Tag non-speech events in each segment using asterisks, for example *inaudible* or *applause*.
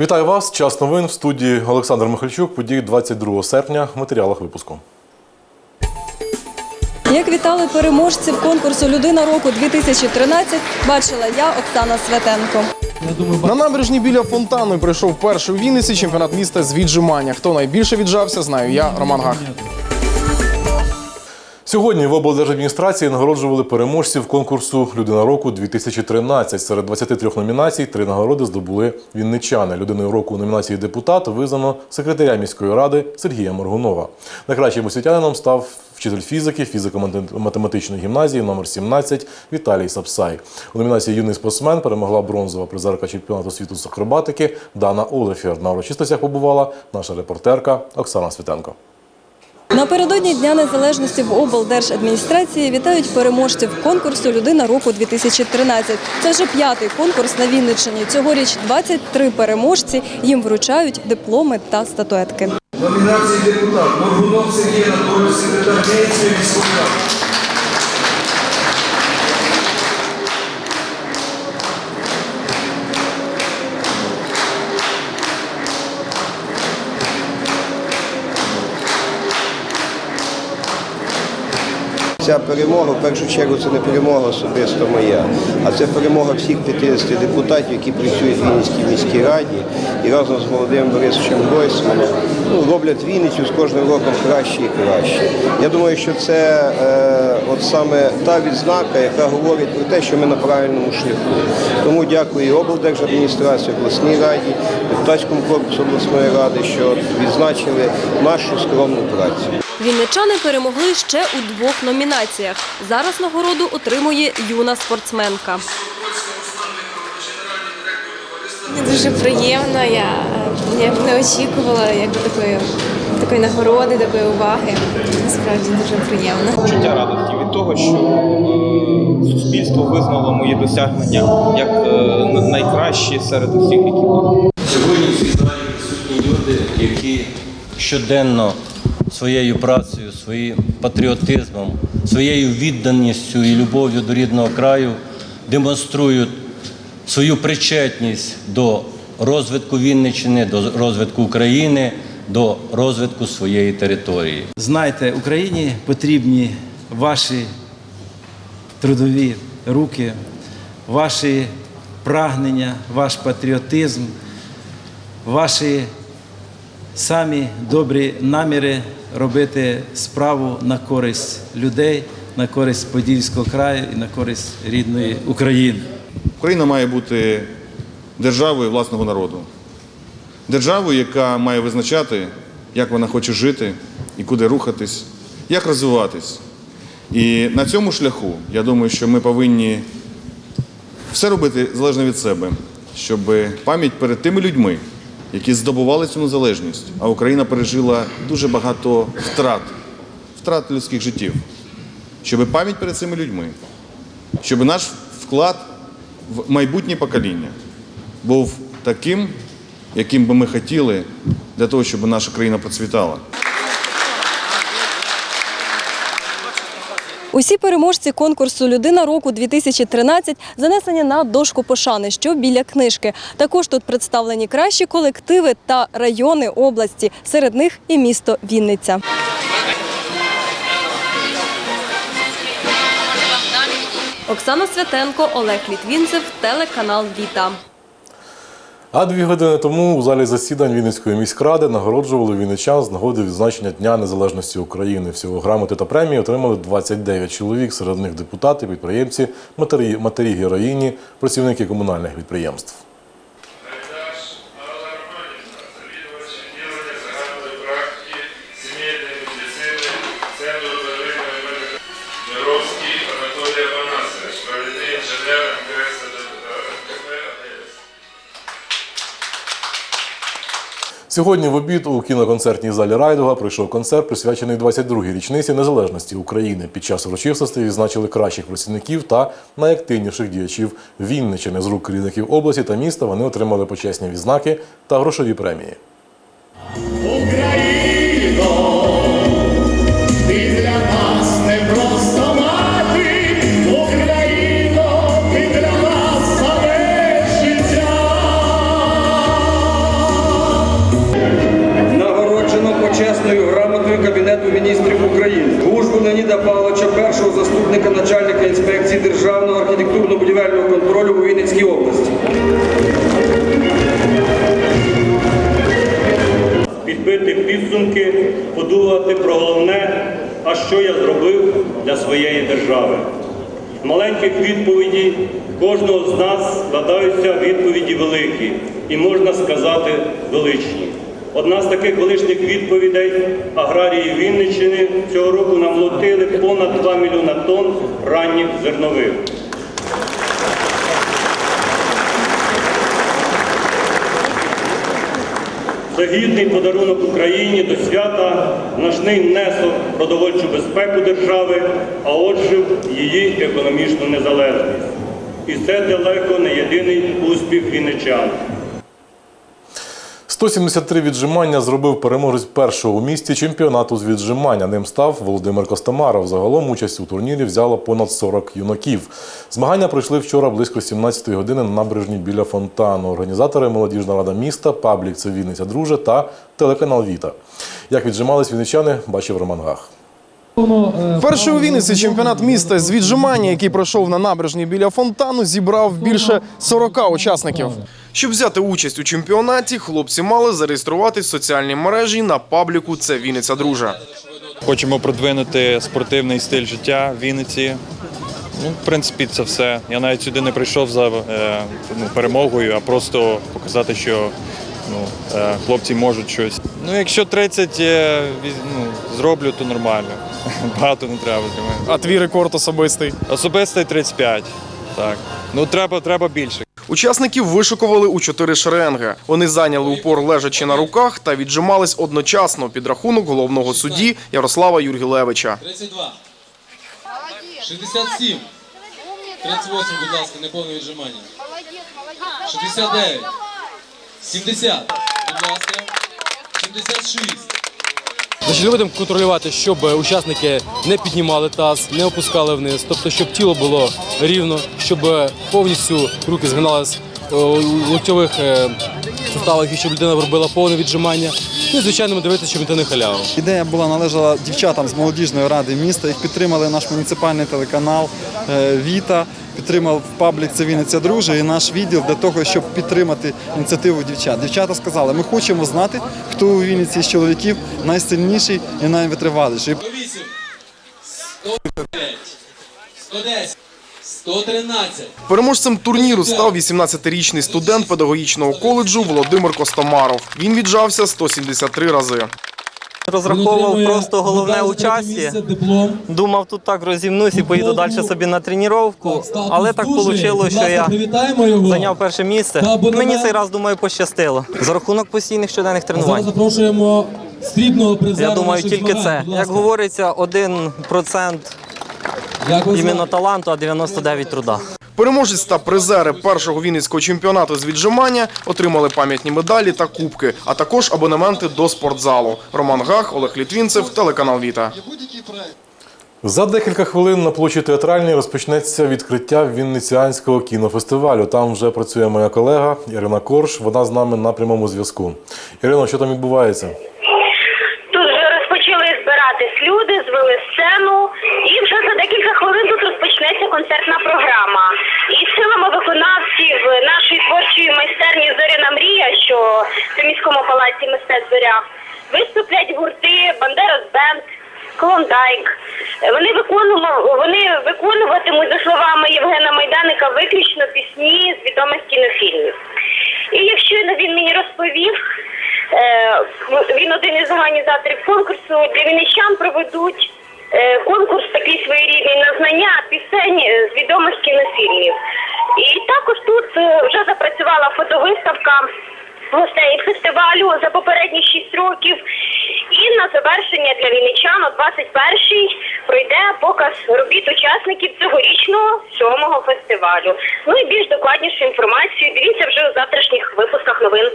Вітаю вас. Час новин в студії Олександр Михальчук. Події 22 серпня. В матеріалах випуску. Як вітали переможців конкурсу Людина року 2013 бачила я, Оксана Светенко. На набережні біля фонтану пройшов перший у Вінниці чемпіонат міста з віджимання. Хто найбільше віджався, знаю я, Роман Гах. Сьогодні в облдержадміністрації нагороджували переможців конкурсу Людина року 2013. Серед 23 номінацій три нагороди здобули вінничани. Людиною року у номінації депутат визнано секретаря міської ради Сергія Моргунова. Найкращим освітянином став вчитель фізики фізико-математичної гімназії номер 17 Віталій Сапсай. У номінації Юний спортсмен перемогла бронзова призерка чемпіонату світу з акробатики Дана Олефір. На урочистостях побувала наша репортерка Оксана Світенко. Напередодні Дня Незалежності в облдержадміністрації вітають переможців конкурсу Людина року 2013. Це вже п'ятий конкурс на Вінниччині. Цьогоріч 23 переможці. Їм вручають дипломи та статуетки. Номінації депутат Моргунов Сергій Анатолійович, секретар Вінницької міської. Ця перемога в першу чергу це не перемога особисто моя, а це перемога всіх 50 депутатів, які працюють в Вінницькій міській раді і разом з Володимиром Борисовичем Гройсманом ну, роблять Вінницю з кожним роком краще і краще. Я думаю, що це е, от саме та відзнака, яка говорить про те, що ми на правильному шляху. Тому дякую і облдержадміністрації, обласній раді, депутатському корпусу обласної ради, що відзначили нашу скромну працю. Вінничани перемогли ще у двох номінаціях. Зараз нагороду отримує юна спортсменка. Мені дуже приємно. Я, е, я не очікувала якби такої, такої нагороди, такої уваги. Насправді дуже приємно. Почуття радості від того, що е, суспільство визнало мої досягнення як е, найкращі серед усіх, які були. Сьогодні в цій залі присутні люди, які щоденно своєю працею, своїм патріотизмом, своєю відданістю і любов'ю до рідного краю демонструють свою причетність до розвитку Вінниччини, до розвитку України, до розвитку своєї території. Знайте, Україні потрібні ваші трудові руки, ваші прагнення, ваш патріотизм, ваші самі добрі наміри робити справу на користь людей, на користь Подільського краю і на користь рідної України. Україна має бути державою власного народу. Державою, яка має визначати, як вона хоче жити і куди рухатись, як розвиватись. І на цьому шляху, я думаю, що ми повинні все робити залежно від себе, щоб пам'ять перед тими людьми, які здобували цю незалежність, а Україна пережила дуже багато втрат, втрат людських життів, щоб пам'ять перед цими людьми, щоб наш вклад в майбутнє покоління був таким, яким би ми хотіли для того, щоб наша країна процвітала. Усі переможці конкурсу Людина року 2013 занесені на дошку пошани, що біля книжки. Також тут представлені кращі колективи та райони області. Серед них і місто Вінниця. Оксана Святенко, Олег Літвінцев, телеканал Віта. А дві години тому у залі засідань Вінницької міськради нагороджували вінничан з нагоди відзначення Дня Незалежності України. Всього грамоти та премії отримали 29 чоловік, серед них депутати, підприємці, матері, матері героїні, працівники комунальних підприємств. Сьогодні в обід у кіноконцертній залі Райдуга пройшов концерт, присвячений 22-й річниці незалежності України. Під час урочистостей відзначили кращих працівників та найактивніших діячів Вінничини. З рук керівників області та міста вони отримали почесні відзнаки та грошові премії. Державного архітектурно-будівельного контролю у Вінницькій області. підбити підсумки, подумати про головне, а що я зробив для своєї держави. Маленьких відповідей кожного з нас складаються відповіді великі і можна сказати величні. Одна з таких величних відповідей аграрії Вінниччини цього року намолотили понад 2 мільйона тонн ранніх зернових. Це гідний подарунок Україні до свята, значний внесок в продовольчу безпеку держави, а отже, її економічну незалежність. І це далеко не єдиний успіх вінничан. 173 віджимання зробив переможець першого у місті чемпіонату з віджимання. Ним став Володимир Костомаров. Загалом участь у турнірі взяло понад 40 юнаків. Змагання пройшли вчора близько 17-ї години на набережні біля фонтану. Організатори Молодіжна рада міста, паблік це Вінниця Друже та телеканал Віта. Як віджимались вінничани, бачив Роман Гах. Перший у Вінниці чемпіонат міста з віджимання, який пройшов на набережні біля фонтану, зібрав більше 40 учасників. Щоб взяти участь у чемпіонаті, хлопці мали зареєструватись в соціальній мережі на пабліку Це Вінниця Друже. Хочемо продвинути спортивний стиль життя в Вінниці. Ну, в принципі, це все. Я навіть сюди не прийшов за е, ну, перемогою, а просто показати, що ну, е, хлопці можуть щось. Ну, якщо 30 е, ну, зроблю, то нормально. *laughs* Багато не треба для мене. А твій рекорд особистий. Особистий 35. Так. Ну треба, треба більше. Учасників вишикували у чотири шеренги. Вони зайняли упор лежачи на руках та віджимались одночасно під рахунок головного судді Ярослава Юргілевича. 32. 67. 38, будь ласка, неповне віджимання. 69. 70. Будь ласка. 76. Значить, ми будемо контролювати, щоб учасники не піднімали таз, не опускали вниз, тобто, щоб тіло було рівно, щоб повністю руки згиналися у локтьових е, суставах і щоб людина робила повне віджимання. Ну і звичайно, ми дивитися, щоб ніхто не халявив. Ідея була належала дівчатам з молодіжної ради міста. Їх підтримали наш муніципальний телеканал е, Віта, підтримав паблік це Вінниця Друже і наш відділ для того, щоб підтримати ініціативу дівчат. Дівчата сказали, ми хочемо знати, хто у Вінниці з чоловіків найсильніший і найвитриваліший. 108. 109. 110. 113. Переможцем турніру став 18-річний студент педагогічного коледжу Володимир Костомаров. Він віджався 173 рази. Розраховував просто головне у часі. Думав, тут так розімнусь і поїду далі собі на тренування. Але так вийшло, що я зайняв перше місце. Мені цей раз, думаю, пощастило. За рахунок постійних щоденних тренувань. Запрошуємо срібного призера Я думаю, тільки це. Як говориться, 1% Як ви іменно таланту, а 99 труда. Переможець та призери першого вінницького чемпіонату з віджимання отримали пам'ятні медалі та кубки, а також абонементи до спортзалу. Роман Гах, Олег Літвінцев, телеканал Віта. За декілька хвилин на площі театральній розпочнеться відкриття Вінниціанського кінофестивалю. Там вже працює моя колега Ірина Корж. Вона з нами на прямому зв'язку. Ірино, що там відбувається? Збиратись люди, звели сцену, і вже за декілька хвилин тут розпочнеться концертна програма. І силами виконавців нашої творчої майстерні Зоряна мрія, що в міському палаці мистецтв зоря, виступлять гурти Бандерас Бенд. Клондайк. Вони виконуємо, вони виконуватимуть за словами Євгена Майданика виключно пісні з відомих кінофільмів. І якщо він мені розповів, він один із організаторів конкурсу, для вінничан проведуть е, конкурс такий своєрідний на знання пісень е, з відомих кінофільмів. І також тут е, вже запрацювала фотовиставка гостей фестивалю за попередні 6 років. І на завершення для вінничан о 21-й пройде показ робіт учасників цьогорічного сьомого фестивалю. Ну і більш докладнішу інформацію дивіться вже у завтрашніх випусках новин.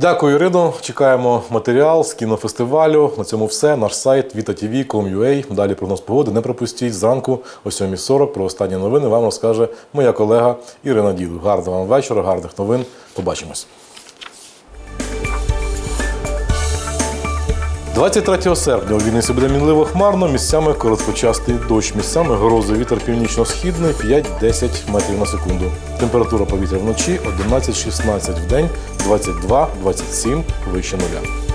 Дякую, Ірино. Чекаємо матеріал з кінофестивалю. На цьому все. Наш сайт vitatv.com.ua. Далі прогноз погоди. Не пропустіть зранку о 7.40 про останні новини. Вам розкаже моя колега Ірина Діду. Гарного вам вечора, гарних новин. Побачимось. 23 серпня у Вінниці буде мінливо хмарно, місцями короткочасний дощ, місцями грози, вітер північно-східний 5-10 метрів на секунду. Температура повітря вночі 11-16, в день 22-27 вище нуля.